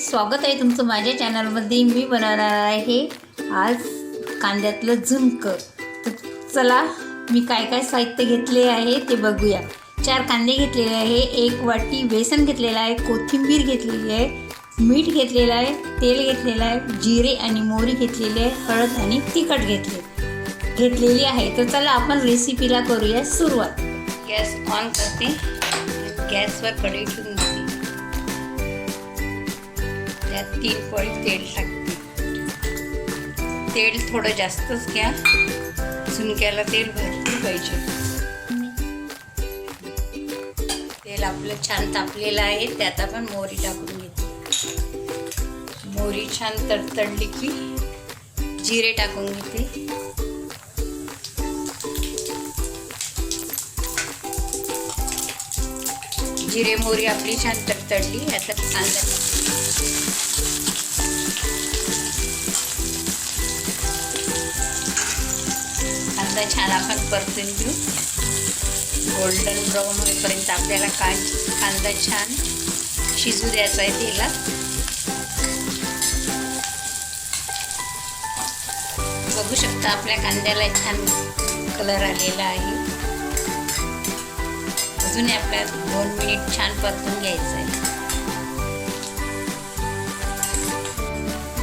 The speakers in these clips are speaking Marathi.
स्वागत आहे तुमचं माझ्या चॅनलमध्ये. मी बनवणार आहे आज कांद्यातलं झुणकं. तर चला मी काय काय साहित्य घेतले आहे ते बघूया. चार कांदे घेतलेले आहे एक वाटी बेसन घेतलेलं आहे कोथिंबीर घेतलेली आहे मीठ घेतलेलं आहे तेल घेतलेलं आहे जिरे आणि मोहरी घेतलेली आहे हळद आणि तिखट घेतले घेतलेली आहे. तर चला आपण रेसिपीला करूया सुरुवात. गॅस ऑन करते. गॅसवर कढई ठेवून त्यात तीन पळी तेल टाकते. तेल थोडं जास्तच घ्या. झुणक्याला तेल भरपूर पाहिजे. तेल आपलं छान तापलेलं आहे त्यात आपण मोहरी टाकून घेते. मोहरी छान तडतडली की जिरे टाकून घेते. जिरे मोहरी आपली छान तडतडली आता कांदा कांदा छान आपण परतून घेऊ. गोल्डन ब्राऊन होईपर्यंत आपल्याला कां कांदा छान शिजू द्यायचा आहे तेलात. बघू शकता आपल्या कांद्याला छान कलर आलेला आहे. अजून आपल्याला दोन मिनिट छान परतून घ्यायचं आहे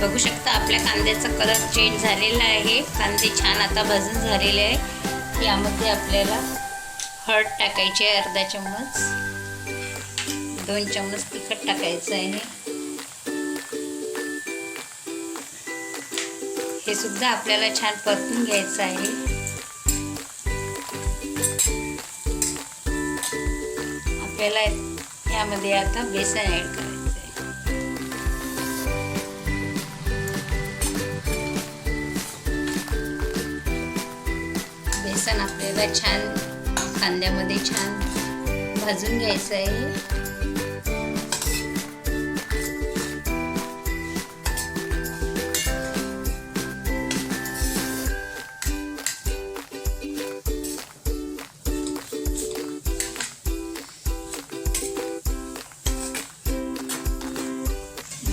बघू शकता आपल्या कांद्याचा कलर चेंज झालेला आहे. कांदे छान आता भाजून झालेले आहे. यामध्ये आपल्याला हळद टाकायची आहे अर्धा चम्मच. दोन चम्मच तिखट टाकायचं आहे. हे सुद्धा आपल्याला छान परतून घ्यायचं आहे. आपल्याला यामध्ये आता बेसन ॲड करायचं आहे बेसन आपल्याला छान कांद्यामध्ये छान भाजून घ्यायचं आहे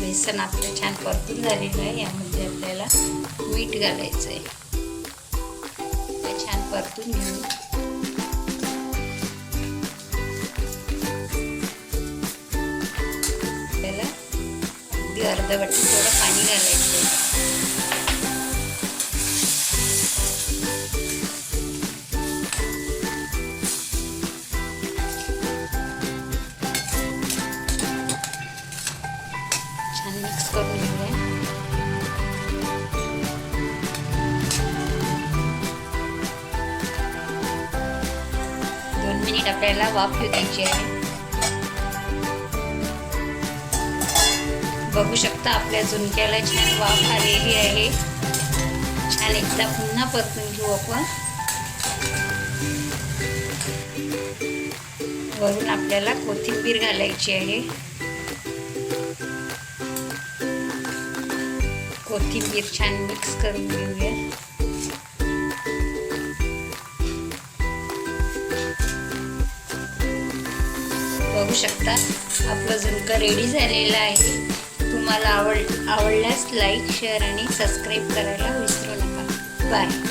बेसन आपलं छान परतून झालेलं आहे. यामध्ये आपल्याला मीठ घालायचं आहे ते छान परतून घेऊ. आपल्याला अगदी अर्धवट थोडं पाणी घालायचं आहे करून घेऊया दोन मिनिट आपल्याला वाफ घेऊ द्यायची आहे. बघू शकता आपल्या झुणक्याला छान वाफ आलेली आहे. छान एकदा पुन्हा परतून घेऊ आपण. वरून आपल्याला कोथिंबीर घालायची आहे. कोथिंबीर छान मिक्स करून घेऊया बघू शकता आपलं झुणकं रेडी झालेलं आहे तुम्हाला आवड आवडल्यास लाईक शेअर आणि सबस्क्राईब करायला विसरू नका बाय